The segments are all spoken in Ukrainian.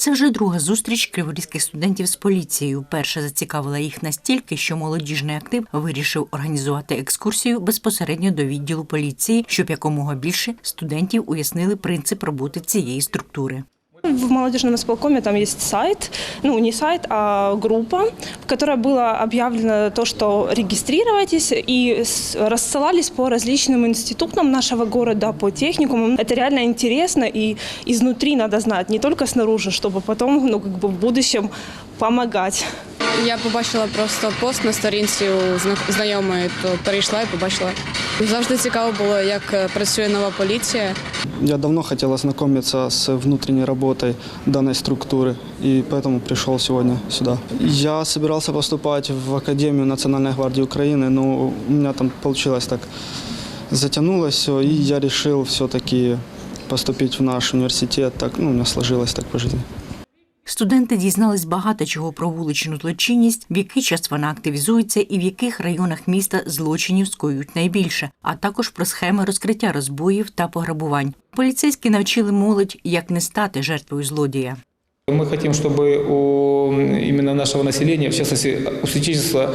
Це вже друга зустріч криворізьких студентів з поліцією. Перша зацікавила їх настільки, що молодіжний актив вирішив організувати екскурсію безпосередньо до відділу поліції, щоб якомога більше студентів уяснили принцип роботи цієї структури В молодежном исполкоме там есть сайт, ну не сайт, а группа, в которой было объявлено то, что регистрируйтесь и с- рассылались по различным институтам нашего города, по техникумам. Это реально интересно и изнутри надо знать, не только снаружи, чтобы потом, ну как бы в будущем помогать. Я побачила просто пост на сторінці у зна- знайомої, то перейшла і побачила. Завжди цікаво було, як е, працює нова поліція. Я давно хотел ознакомиться с внутренней работой данной структуры, и поэтому пришел сегодня сюда. Я собирался поступать в Академию Национальной гвардии Украины, но у меня там получилось так, затянулось все, и я решил все-таки поступить в наш университет. Так, ну, у меня сложилось так по жизни. Студенти дізнались багато чого про вуличну злочинність, в який час вона активізується і в яких районах міста злочинів скоюють найбільше, а також про схеми розкриття розбоїв та пограбувань. Поліцейські навчили молодь, як не стати жертвою злодія. Мы хотим, чтобы у именно нашего населения, в частности у святительства, э,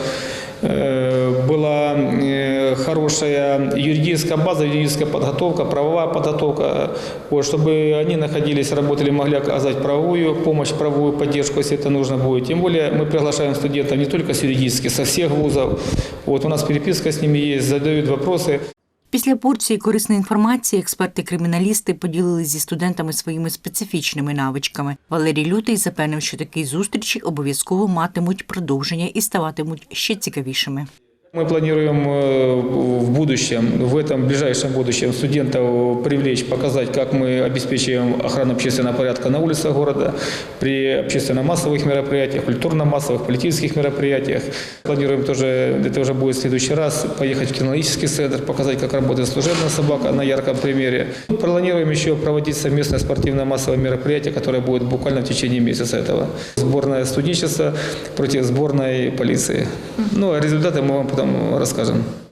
была э, хорошая юридическая база, юридическая подготовка, правовая подготовка, вот, чтобы они находились, работали, могли оказать правовую помощь, правовую поддержку, если это нужно будет. Тем более мы приглашаем студентов не только с юридических, со всех вузов. Вот, у нас переписка с ними есть, задают вопросы. Після порції корисної інформації експерти-криміналісти поділилися зі студентами своїми специфічними навичками. Валерій Лютий запевнив, що такі зустрічі обов'язково матимуть продовження і ставатимуть ще цікавішими. Мы планируем э, в будущем, в этом ближайшем будущем студентов привлечь, показать, как мы обеспечиваем охрану общественного порядка на улицах города, при общественно-массовых мероприятиях, культурно-массовых, политических мероприятиях. Планируем тоже, это уже будет в следующий раз, поехать в кинологический центр, показать, как работает служебная собака на ярком примере. Планируем еще проводить совместное спортивно-массовое мероприятие, которое будет буквально в течение месяца этого. Сборная студенчества против сборной полиции. Ну, а результаты мы вам потом расскажем.